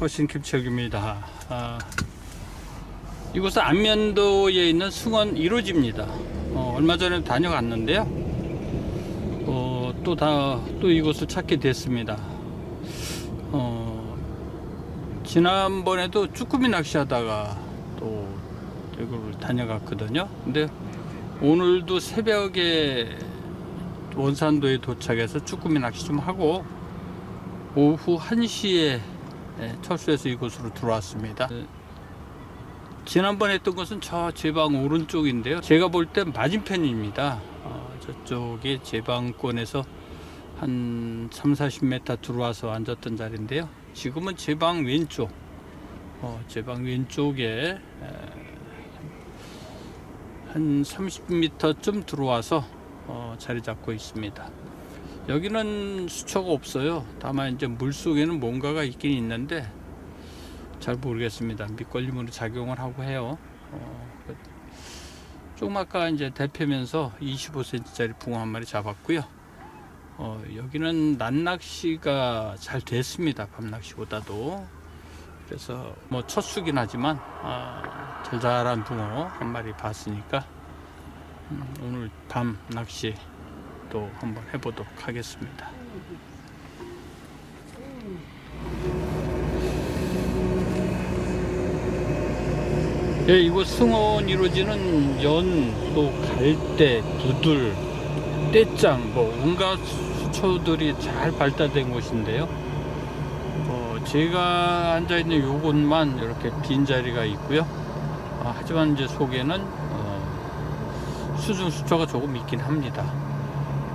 호신 김철규입니다. 아, 이곳은 안면도에 있는 승원 1호지입니다. 어, 얼마 전에 다녀갔는데요. 어, 또 다 또 이곳을 찾게 됐습니다. 어, 지난번에도 쭈꾸미 낚시하다가 또 이걸 다녀갔거든요. 근데 오늘도 새벽에 원산도에 도착해서 쭈꾸미 낚시 좀 하고 오후 1시에 철수해서 이곳으로 들어왔습니다. 네. 지난번에 했던 것은 저 제방 오른쪽인데요. 제가 볼때 맞은편입니다. 어, 저쪽에 제방권에서 한 3, 40m 들어와서 앉았던 자리인데요. 지금은 제방 왼쪽, 어, 제방 왼쪽에 에, 한 30m쯤 들어와서 어, 자리 잡고 있습니다. 여기는 수초가 없어요. 다만 이제 물 속에는 뭔가가 있긴 있는데 잘 모르겠습니다. 밑걸림으로 작용을 하고 해요. 어, 조금 아까 이제 대표면서 25cm짜리 붕어 한 마리 잡았고요. 어, 여기는 낮낚시가 잘 됐습니다. 밤낚시보다도. 그래서 뭐 첫 수긴 하지만 아, 잘잘한 붕어 한 마리 봤으니까 음, 오늘 밤 낚시 또 한번 해보도록 하겠습니다. 예, 이곳 승원 이루어지는 연, 또 갈대, 두들, 떼짱, 뭐 온갖 수초들이 잘 발달된 곳인데요. 어, 제가 앉아 있는 요곳만 이렇게 빈 자리가 있고요. 아, 하지만 이제 속에는 어, 수중 수초가 조금 있긴 합니다.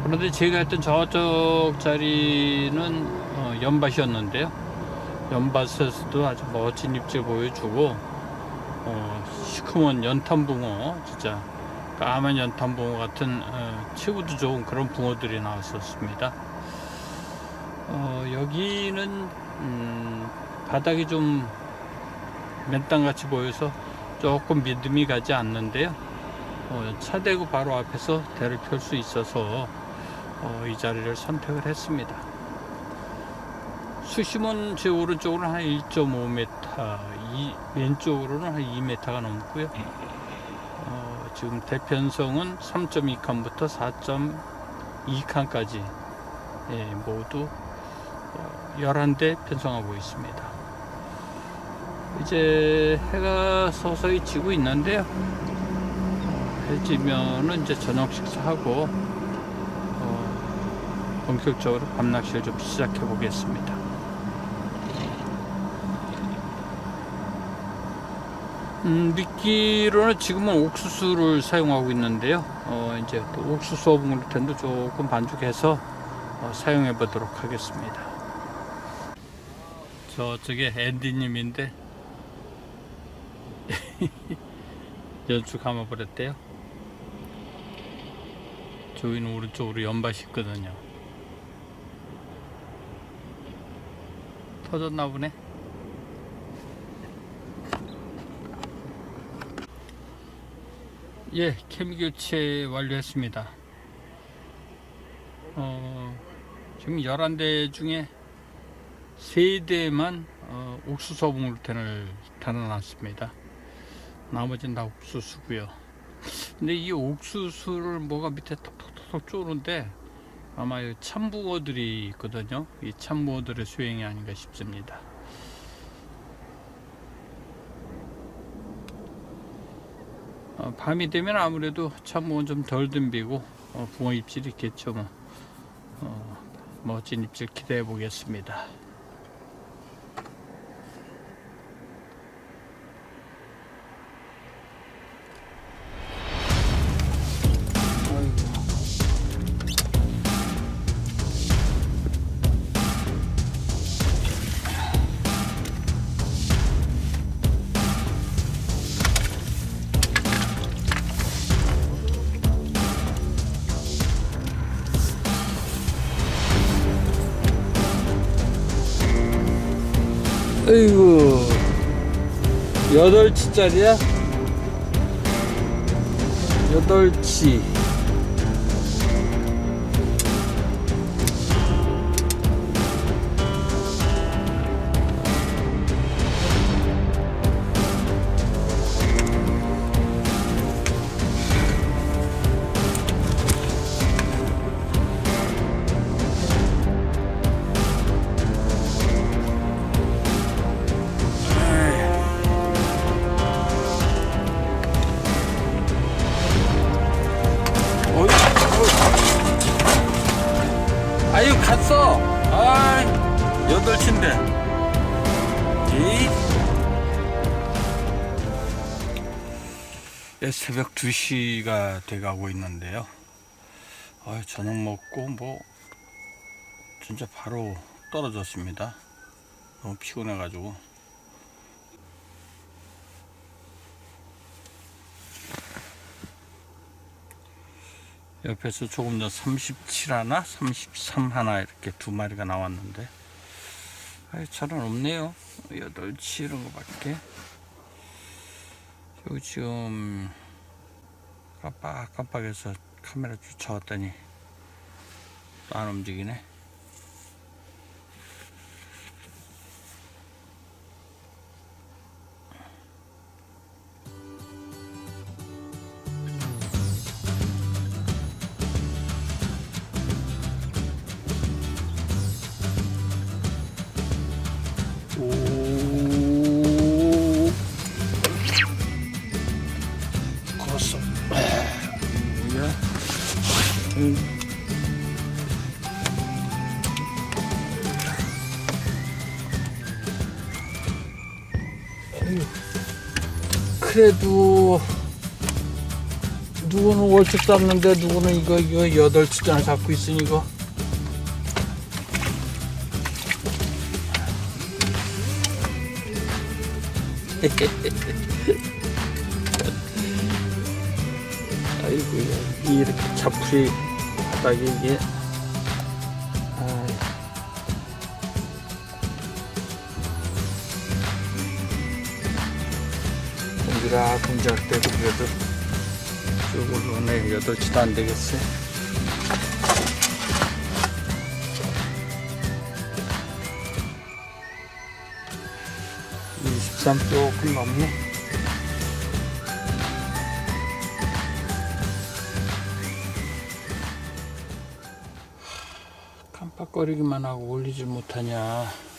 그런데 제가 했던 저쪽 자리는 어, 연밭이었는데요. 연밭에서도 아주 멋진 입질 보여주고 어, 시커먼 연탄붕어 진짜 까만 연탄붕어 같은 어, 치고도 좋은 그런 붕어들이 나왔었습니다. 어, 여기는 음, 바닥이 좀 맨땅같이 보여서 조금 믿음이 가지 않는데요. 어, 차 대고 바로 앞에서 대를 펼 수 있어서 어, 이 자리를 선택을 했습니다. 수심은 제 오른쪽으로는 한 1.5m, 이 왼쪽으로는 한 2m가 넘고요. 어, 지금 대편성은 3.2칸부터 4.2칸까지 예, 모두 어, 11대 편성하고 있습니다. 이제 해가 서서히 지고 있는데요. 어, 해 지면은 이제 저녁 식사하고 어, 본격적으로 밤낚시를 좀 시작해 보겠습니다. 음, 미끼로는 지금은 옥수수를 사용하고 있는데요. 어, 이제 또 옥수수 어묵글루텐도 조금 반죽해서 어, 사용해 보도록 하겠습니다. 저쪽에 앤디님인데 연주 감아버렸대요. 저희는 오른쪽으로 연밭이 있거든요. 터졌나 보네. 예, 케미 교체 완료했습니다. 어, 지금 11대 중에 3대만 어, 옥수수 어묵루텐을 달아놨습니다. 나머지는 다 옥수수고요. 근데 이 옥수수를 뭐가 밑에 톡톡톡 쪼는데 아마 이 참붕어들이 있거든요. 이 참붕어들의 수행이 아닌가 싶습니다. 어, 밤이 되면 아무래도 참붕어는 좀 덜 덤비고 어, 붕어 입질이 있겠죠. 뭐. 어, 멋진 입질 기대해 보겠습니다. 어이구 여덟 치짜리야? 여덟 치 아이, 여덟. 에이. 예, 새벽 2시가 돼가고 있는데요. 아, 저녁 먹고 뭐 진짜 바로 떨어졌습니다. 너무 피곤해 가지고. 옆에서 조금 더 37 하나, 33 하나 이렇게 두 마리가 나왔는데, 아이, 잘은 없네요. 8치 이런 거밖에. 여기 지금 깜빡깜빡해서 카메라 쫓아왔더니 또안 움직이네. 그래도 누구는 월척 잡는데 누구는 이거 이거 여덟 치장을 잡고 있으니 이거. 아이고 이렇게 차풀이 바닥에 이게 동그라동작 때도 그래도 요걸로는 여덟 치도 안 되겠어요. 23 조금 넘네. 깜빡거리기만 하고 올리질 못하냐.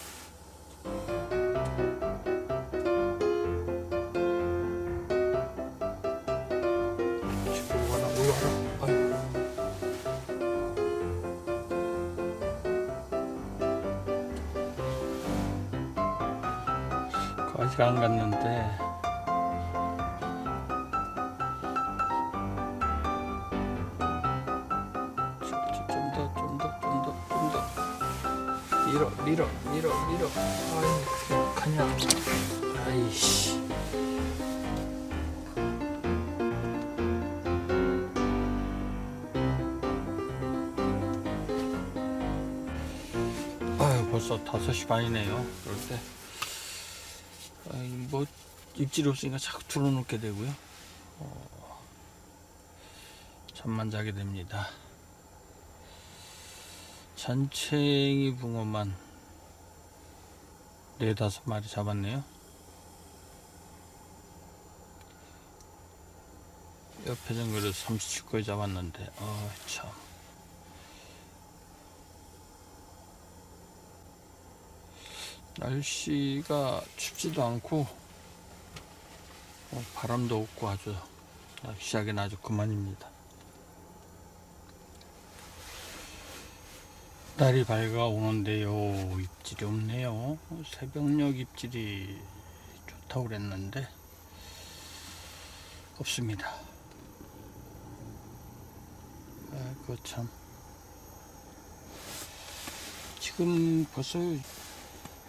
벌써 5시 반이네요 그럴 때 아이, 뭐 입질이 없으니까 자꾸 틀어놓게 되고요. 어, 잠만 자게 됩니다. 잔챙이 붕어만 네다섯 마리 잡았네요. 옆에 정글을 37거에 잡았는데, 어, 참. 날씨가 춥지도 않고 어, 바람도 없고 아주 낚시하기는 아주 그만입니다. 날이 밝아오는데요. 입질이 없네요. 새벽녘 입질이 좋다고 그랬는데 없습니다. 아이고 참. 지금 벌써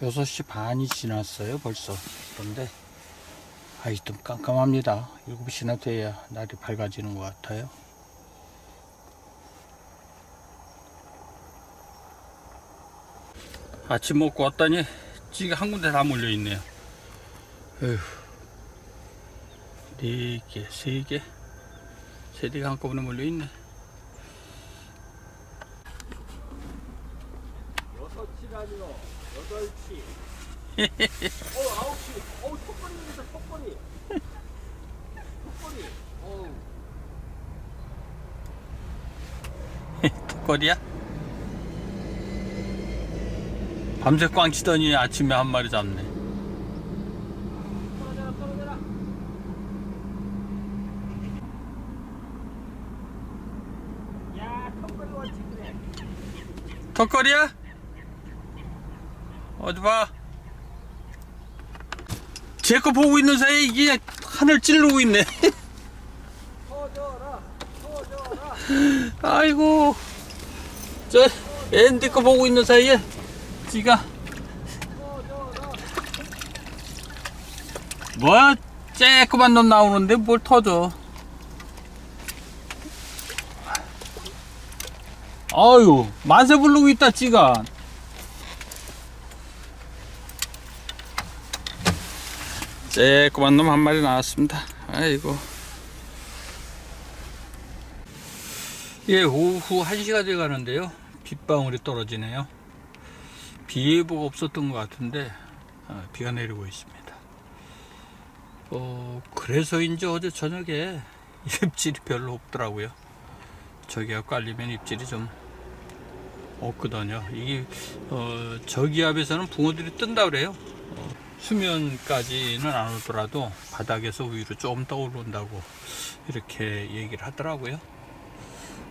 6시 반이 지났어요 벌써. 그런데 아이 좀 깜깜합니다. 7시나 돼야 날이 밝아지는 것 같아요. 아침 먹고 왔더니 찌가 한 군데 다 몰려 있네요. 어휴. 네 개, 세 개, 세 개가 한꺼번에 몰려 있네. 여섯 시라니요. 턱걸이야? 밤새 꽝 치더니 아침에 한 마리 잡네. 턱걸이야? 어디 봐. 제 거 보고 있는 사이에 이게 하늘 찌르고 있네. 아이고. 저 앤디 거 보고 있는 사이에 지가 터져라 뭐 쬐끄만 놈 나오는데 뭘 터져. 아유 만세 부르고 있다 지가. 쬐끄만 놈한 마리 나왔습니다. 아이고. 예, 오후 1시가 돼 가는데요. 빗방울이 떨어지네요. 비 예보가 없었던 것 같은데 아, 비가 내리고 있습니다. 어, 그래서인지 어제 저녁에 입질이 별로 없더라고요. 저기가 깔리면 입질이 좀 없거든요. 이게 어, 저기압에서는 붕어들이 뜬다 그래요. 어, 수면까지는 안 오더라도 바닥에서 위로 좀더 올라온다고 이렇게 얘기를 하더라고요.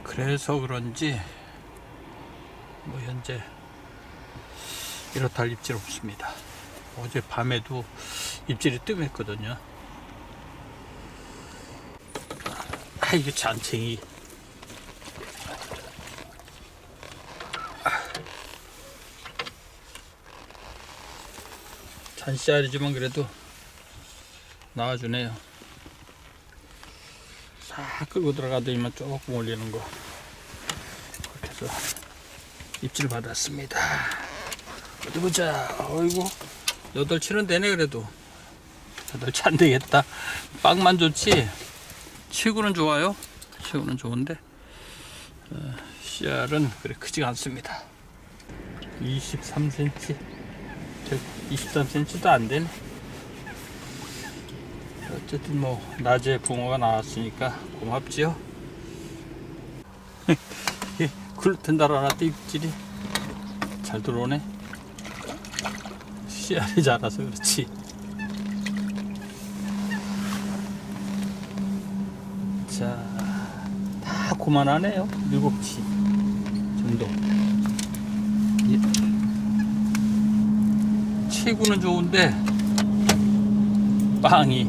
그래서 그런지 뭐 현재 이렇다 할 입질 없습니다. 어제 밤에도 입질이 뜸했거든요. 아, 이거 잔챙이. 잔씨알이지만 그래도 나와주네요. 싹 끌고 들어가더니만 조금 올리는 거. 그렇게 해서 입질 받았습니다. 어디 보자. 어이구. 여덟 치는 되네 그래도. 여덟 치안 되겠다. 빵만 좋지. 치고는 좋아요. 치고는 좋은데 어, 씨알은 그래 크지가 않습니다. 23cm. 23cm도 안 되네. 어쨌든 뭐 낮에 붕어가 나왔으니까 고맙지요. 글루텐 달아놨더 입질이 잘 들어오네. 씨알이 작아서 그렇지. 자, 다 고만하네요. 일곱 치 정도. 예. 치고는 좋은데 빵이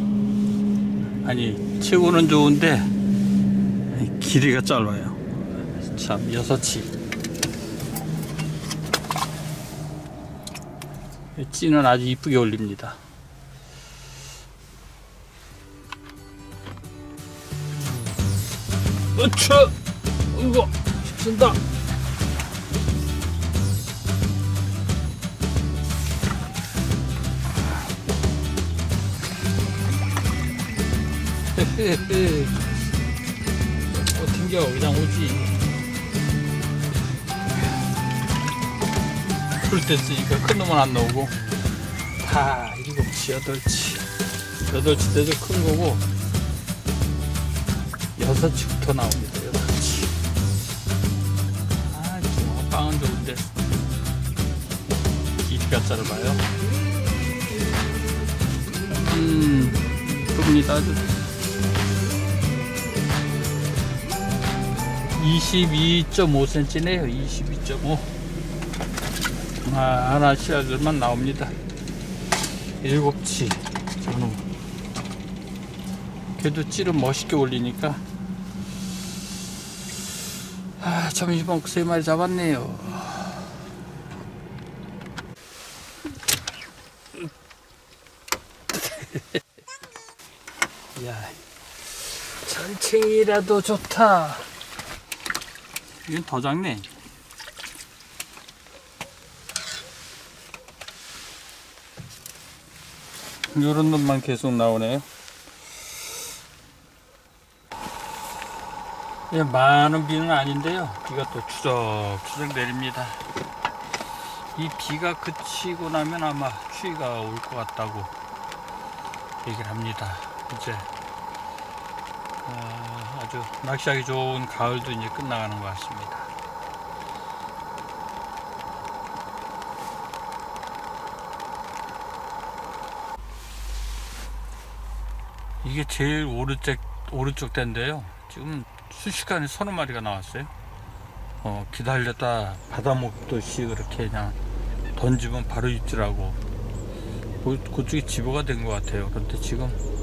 아니 치고는 좋은데 길이가 짧아요. 참 여섯 치. 찌는 아주 이쁘게 올립니다. 으쌰! 이거 쓴다. 어, 튕겨. 그냥 오지. 풀때 쓰니까 큰 놈은 안 나오고. 다 일곱치 여덟치. 여덟치 때도 큰 거고 여섯치부터 나옵니다 여섯치. 아 중어 빵은 좋은데. 길이가 짧아요. 음 이쁩니다 아주 22.5cm네요 22.5 아, 하나 씨알들만 나옵니다. 일곱치 전후. 걔도 찌를 멋있게 올리니까. 아, 점심 먹고 세 마리 잡았네요. 야, 전챙이라도 좋다. 이건 더 작네. 요런 놈만 계속 나오네요. 예, 많은 비는 아닌데요. 비가 또 추적추적 내립니다. 이 비가 그치고 나면 아마 추위가 올 것 같다고 얘기를 합니다. 이제 어, 아주 낚시하기 좋은 가을도 이제 끝나가는 것 같습니다. 이게 제일 오른쪽 오른쪽 대인데요. 지금 순식간에 서너 마리가 나왔어요. 어, 기다렸다 바다 먹듯이 그렇게 그냥 던지면 바로 입질하고 그, 그쪽이 집어가 된 것 같아요. 그런데 지금 어,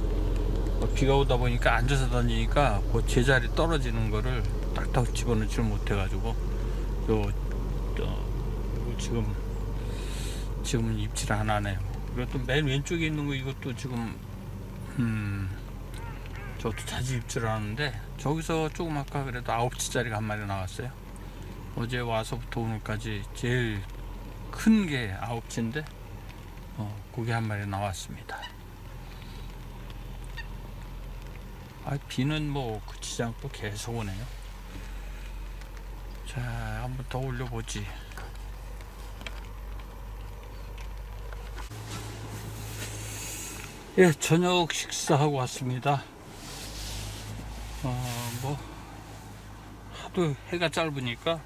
비가 오다 보니까 앉아서 던지니까 그 제자리 떨어지는 거를 딱딱 집어넣지를 못해가지고 요, 어, 지금 지금 입질 안 하네요. 그리고 또맨 왼쪽에 있는 거 이것도 지금 음 저도 자주 입질 하는데 저기서 조금 아까 그래도 9치짜리가 한 마리 나왔어요. 어제 와서부터 오늘까지 제일 큰게 9치인데 어, 고기 한 마리 나왔습니다. 아, 비는 뭐 그치지 않고 계속 오네요. 자, 한번 더 올려보지. 예, 저녁 식사하고 왔습니다. 어, 뭐, 하도 해가 짧으니까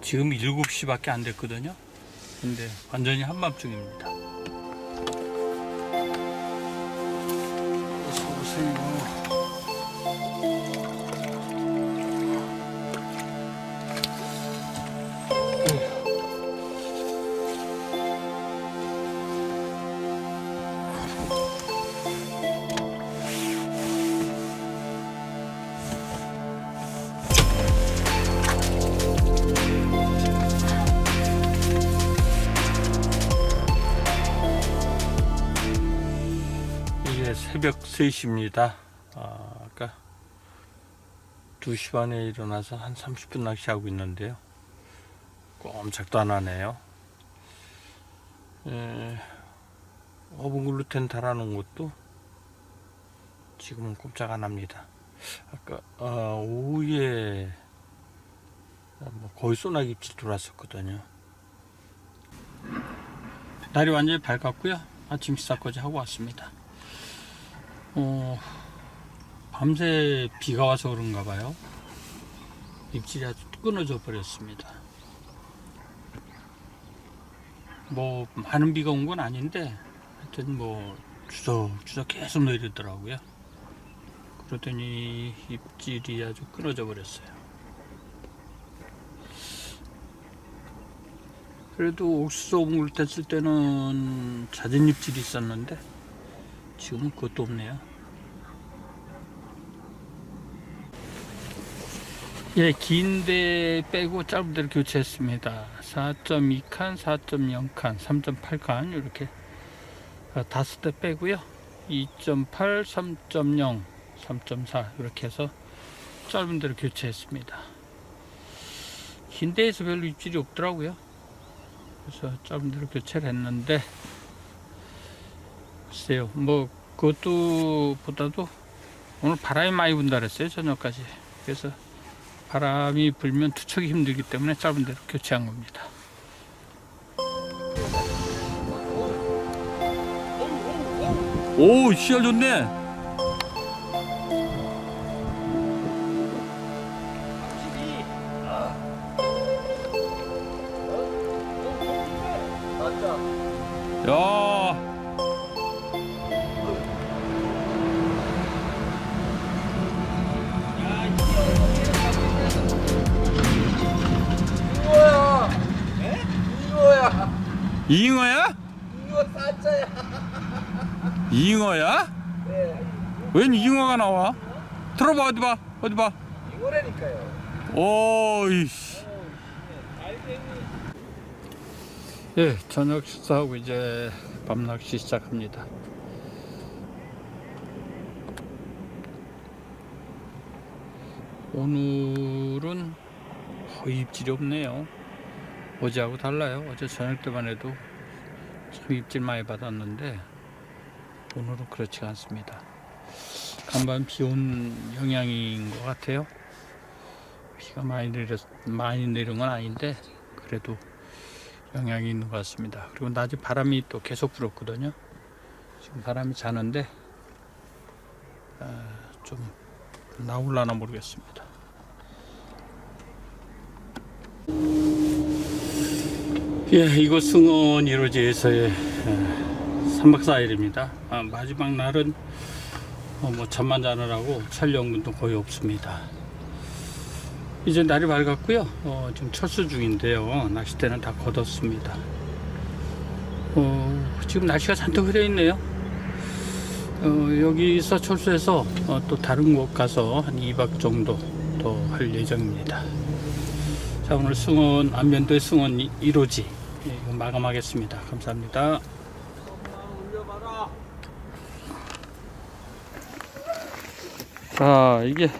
지금 7시밖에 안 됐거든요. 근데 완전히 한밤중입니다. 3시입니다. 아, 아까 2시 반에 일어나서 한 30분 낚시하고 있는데요. 꼼짝도 안 하네요. 에, 어분 글루텐 달아놓은 것도 지금은 꼼짝 안 합니다. 아까 아, 오후에 뭐 거의 소나기 입질 들어왔었거든요. 날이 완전히 밝았고요. 아침 식사까지 하고 왔습니다. 어, 밤새 비가 와서 그런가 봐요. 입질이 아주 끊어져 버렸습니다. 뭐, 많은 비가 온 건 아닌데, 하여튼 뭐, 주저주저 계속 내리더라고요. 그러더니 입질이 아주 끊어져 버렸어요. 그래도 옥수수 옥물 뗐을 때는 잦은 입질이 있었는데, 지금은 그것도 없네요. 예, 긴데 빼고 짧은 데를 교체했습니다. 4.2칸, 4.0칸, 3.8칸 이렇게 어, 다섯 대 빼고요. 2.8, 3.0, 3.4 이렇게 해서 짧은 데를 교체했습니다. 긴 데에서 별로 입질이 없더라고요. 그래서 짧은 데로 교체를 했는데 글쎄요, 뭐 그것도 보다도 오늘 바람이 많이 분다 그랬어요 저녁까지. 그래서 바람이 불면 투척이 힘들기 때문에 짧은 데로 교체한 겁니다. 오, 씨알 좋네. 야, 잉어야? 이거 사자야. 잉어야? 네. 웬 잉어가 나와? 들어봐 어디 봐, 어디 봐. 이거라니까요. 알겠니? 예, 저녁 식사하고 이제 밤 낚시 시작합니다. 오늘은 거의 입질이 없네요. 어제하고 달라요. 어제 저녁 때만 해도 참 입질 많이 받았는데 오늘은 그렇지가 않습니다. 간밤 비온 영향인 것 같아요. 비가 많이 내렸 많이 내린 건 아닌데 그래도 영향이 있는 것 같습니다. 그리고 낮에 바람이 또 계속 불었거든요. 지금 바람이 자는데 아, 좀 나올라나 모르겠습니다. 예, 이곳 승원 1호지에서의 3박 4일입니다. 아, 마지막 날은 어, 뭐 잠만 자느라고 촬영분도 거의 없습니다. 이제 날이 밝았고요. 어, 지금 철수 중인데요. 낚싯대는 다 걷었습니다. 어, 지금 날씨가 잔뜩 흐려 있네요. 어, 여기서 철수해서 어, 또 다른 곳 가서 한 2박 정도 더 할 예정입니다. 자, 오늘 승원, 안면도의 승원 1호지 예, 이거 마감하겠습니다. 감사합니다. 자, 이게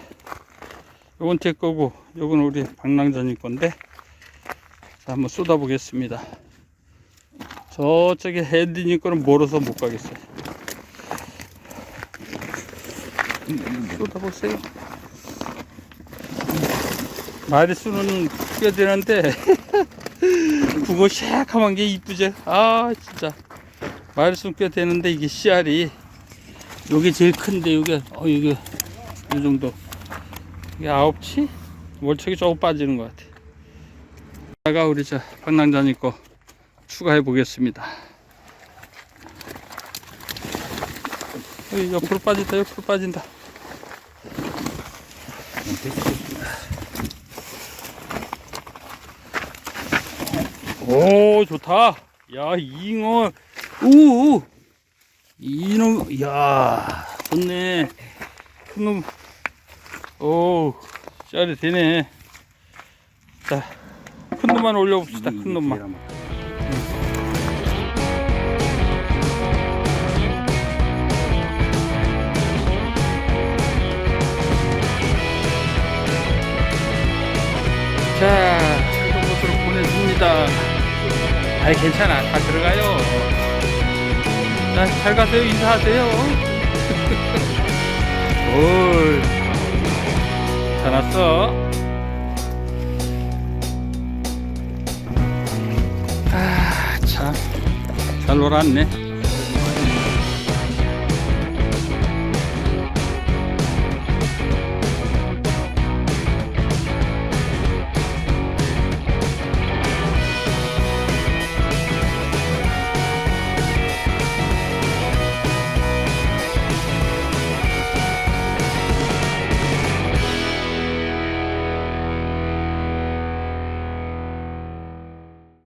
요건 제 거고 요건 우리 방랑자님 건데 자, 한번 쏟아 보겠습니다. 저쪽에 헤디님 거는 멀어서 못 가겠어요. 쏟아 보세요. 마리수는 꽤 되는데 그거 샥하만 게 이쁘죠? 아 진짜. 마리수는 꽤 되는데 이게 씨알이 요게 제일 큰데 요게 어 요게 요 정도. 이게 아홉치? 월척이 조금 빠지는 것 같아. 다가 우리 저 방랑자님 거 추가해 보겠습니다. 여기 옆으로 빠진다 옆으로 빠진다 오 좋다. 야 잉어. 우 이놈 야 좋네. 큰놈. 오 짤이 되네. 자 큰 놈만 올려봅시다 큰 놈만. 자 이런 곳으로 보내줍니다 아이 괜찮아 다 들어가요 자잘 가세요 인사하세요 올. 잘 왔어. 아, 참. 잘 놀았네.